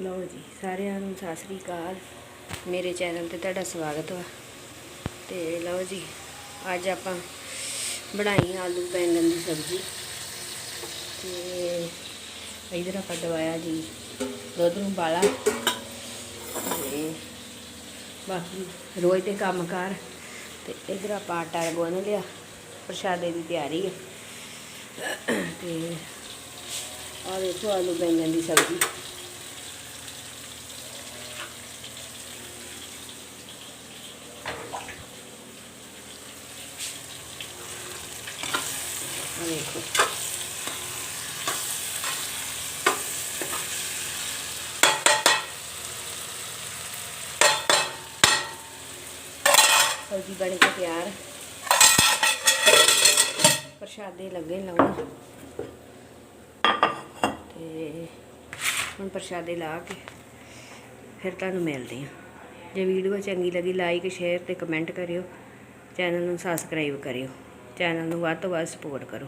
ਲਓ ਜੀ, ਸਾਰਿਆਂ ਨੂੰ ਸਤਿ ਸ੍ਰੀ ਅਕਾਲ। ਮੇਰੇ ਚੈਨਲ ਤੇ ਤੁਹਾਡਾ ਸਵਾਗਤ ਵਾ। ਤੇ ਲਓ ਜੀ, ਅੱਜ ਆਪਾਂ ਬਣਾਈ ਆਲੂ ਬੈਂਗਣ ਦੀ ਸਬਜ਼ੀ। ਤੇ ਇਧਰ ਆਪਾਂ ਦਵਾਇਆ ਜੀ, ਦੁੱਧ ਨੂੰ ਬਾਲਾ ਤੇ ਬਾਕੀ ਰੋਜ਼ ਦੇ ਕੰਮਕਾਰ ਤੇ ਇਧਰ ਆਪਾਂ ਆਟਾ ਗੁੰਨ ਲਿਆ, ਪ੍ਰਸ਼ਾਦੇ ਦੀ ਤਿਆਰੀ ਹੈ ਤੇ ਆਹ ਦੇਖੋ ਆਲੂ ਬੈਂਗਣ ਦੀ ਸਬਜ਼ੀ। ਦੇਖੋ ਸਬਜ਼ੀ ਬਣ ਕੇ ਤਿਆਰ। ਪ੍ਰਸ਼ਾਦੇ ਲੱਗੇ ਲਾਉਣ। ਤੇ ਹੁਣ ਪ੍ਰਸ਼ਾਦੇ ਲਾ ਕੇ ਫਿਰ ਤੁਹਾਨੂੰ ਮਿਲਦੇ ਹਾਂ। ਜੇ ਵੀਡੀਓ ਚੰਗੀ ਲੱਗੀ ਲਾਈਕ ਸ਼ੇਅਰ ਤੇ ਕਮੈਂਟ ਕਰਿਓ। ਚੈਨਲ ਨੂੰ ਸਬਸਕ੍ਰਾਈਬ ਕਰਿਓ। ਚੈਨਲ ਨੂੰ ਵੱਧ ਤੋਂ ਵੱਧ ਸਪੋਰਟ ਕਰੋ।